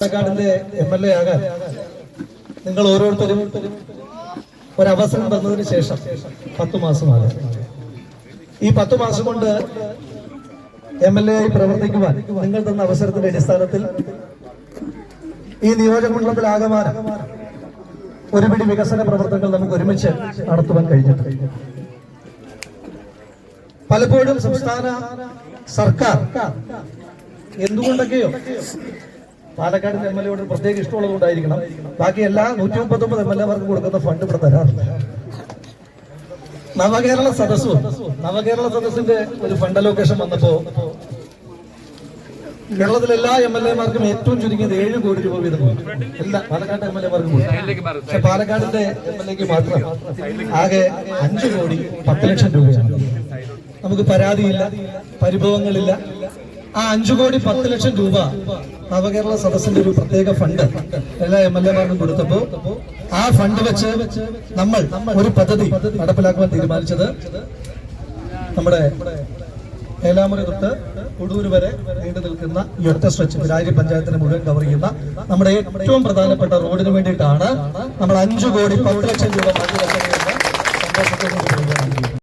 പാലക്കാടിന്റെ M L A ആകാൻ നിങ്ങൾ ഓരോരുത്തരും ഒരവസരം തന്നതിന് ശേഷം പത്തു മാസമാണ് ഈ പത്തു മാസം കൊണ്ട് എം എൽ എ ആയി പ്രവർത്തിക്കുവാൻ നിങ്ങൾ തന്ന അവസരത്തിന്റെ അടിസ്ഥാനത്തിൽ ഈ നിയോജകമണ്ഡലത്തിലാകമാനം ഒരുപിടി വികസന പ്രവർത്തനങ്ങൾ നമുക്ക് ഒരുമിച്ച് നടത്തുവാൻ കഴിഞ്ഞിട്ടുണ്ട്. പലപ്പോഴും സംസ്ഥാന സർക്കാർ എന്തുകൊണ്ടൊക്കെയോ പാലക്കാടിന്റെ എം എൽ എയോട് പ്രത്യേക ഇഷ്ടമുള്ളത് കൊണ്ടായിരിക്കണം ബാക്കി എല്ലാ നൂറ്റി മുപ്പത്തൊമ്പത് എം എൽ എമാർക്ക് കൊടുക്കുന്ന ഫണ്ട് ഇവിടെ തരാറില്ല നവകേരള സദസ്സും നവകേരള സദസ്സിന്റെ ഒരു ഫണ്ട് അലോക്കേഷൻ വന്നപ്പോ കേരളത്തിലെ എല്ലാ എം എൽ എമാർക്കും ഏറ്റവും ചുരുങ്ങിയത് ഏഴ് കോടി രൂപ വീതം. എല്ലാ പാലക്കാട് എം എൽ എമാർക്കും. പക്ഷെ പാലക്കാടിന്റെ എം എൽ എക്ക് മാത്രം ആകെ അഞ്ചു കോടി പത്ത് ലക്ഷം രൂപയാണ് നമുക്ക് പരാതിയില്ല പരിഭവങ്ങളില്ല ആ അഞ്ചു കോടി പത്ത് ലക്ഷം രൂപ നവകേരള സദസ്സിന്റെ ഒരു പ്രത്യേക ഫണ്ട് എല്ലാ എം എൽ എമാർക്കും കൊടുത്തപ്പോ ആ ഫണ്ട് വെച്ച് നമ്മൾ ഒരു പദ്ധതി നടപ്പിലാക്കുവാൻ തീരുമാനിച്ചത് നമ്മുടെ ഏലാമുറി തൊട്ട് കൊടൂര് വരെ നീണ്ടു നിൽക്കുന്ന ഈ ഒറ്റ സ്ട്രെച്ച് വിരാരി പഞ്ചായത്തിന് മുഴുവൻ കവർ ചെയ്യുന്ന നമ്മുടെ ഏറ്റവും പ്രധാനപ്പെട്ട റോഡിന് വേണ്ടിയിട്ടാണ് നമ്മൾ അഞ്ചു കോടി പത്ത് ലക്ഷം രൂപ മാറ്റി.